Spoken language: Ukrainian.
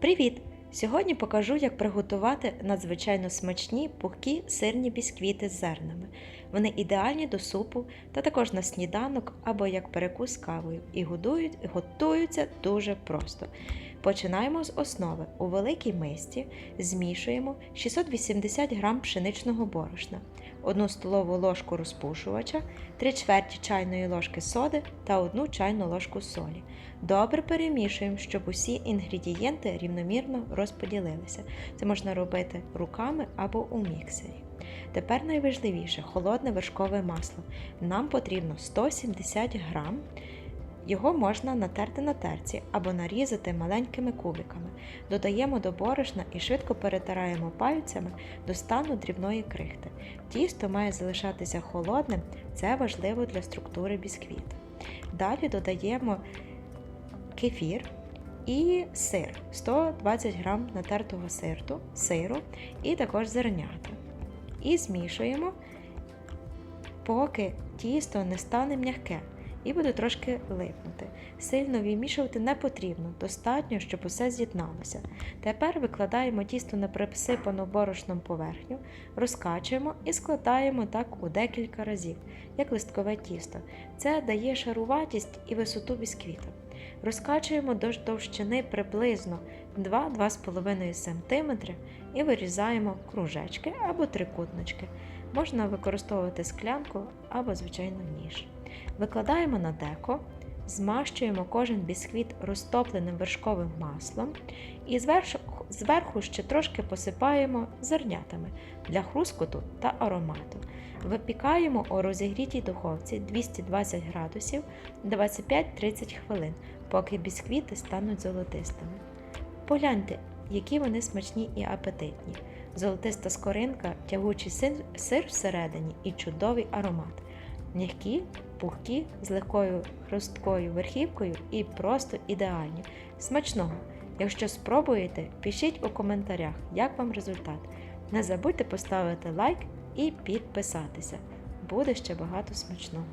Привіт! Сьогодні покажу, як приготувати надзвичайно смачні пухкі сирні бісквіти з зернами. Вони ідеальні до супу та також на сніданок або як перекус кавою і годують, готуються дуже просто. Починаємо з основи. У великій мисці змішуємо 680 г пшеничного борошна, 1 столову ложку розпушувача, 3 чверті чайної ложки соди та 1 чайну ложку солі. Добре перемішуємо, щоб усі інгредієнти рівномірно розподілилися. Це можна робити руками або у міксері. Тепер найважливіше холодне вершкове масло. Нам потрібно 170 грам. Його можна натерти на терці або нарізати маленькими кубиками. Додаємо до борошна і швидко перетираємо пальцями до стану дрібної крихти. Тісто має залишатися холодним, це важливо для структури бісквіту. Далі додаємо кефір і сир 120 г натертого сиру, сиру і також зернята. І змішуємо, поки тісто не стане м'яке і буде трошки липнути. Сильно вимішувати не потрібно, достатньо, щоб усе з'єдналося. Тепер викладаємо тісто на присипану борошном поверхню, розкачуємо і складаємо так у декілька разів, як листкове тісто. Це дає шаруватість і висоту бісквіту. Розкачуємо до товщини приблизно 2-2,5 см і вирізаємо кружечки або трикутнички. Можна використовувати склянку або, звичайно, ніж. Викладаємо на деко, змащуємо кожен бісквіт розтопленим вершковим маслом і зверху, ще трошки посипаємо зернятами для хрускоту та аромату. Випікаємо у розігрітій духовці 220 градусів 25-30 хвилин, поки бісквіти стануть золотистими. Погляньте, які вони смачні і апетитні. Золотиста скоринка, тягучий сир всередині і чудовий аромат. М'які, пухкі, з легкою хрусткою верхівкою і просто ідеальні. Смачного! Якщо спробуєте, пишіть у коментарях, як вам результат. Не забудьте поставити лайк і підписатися. Буде ще багато смачного.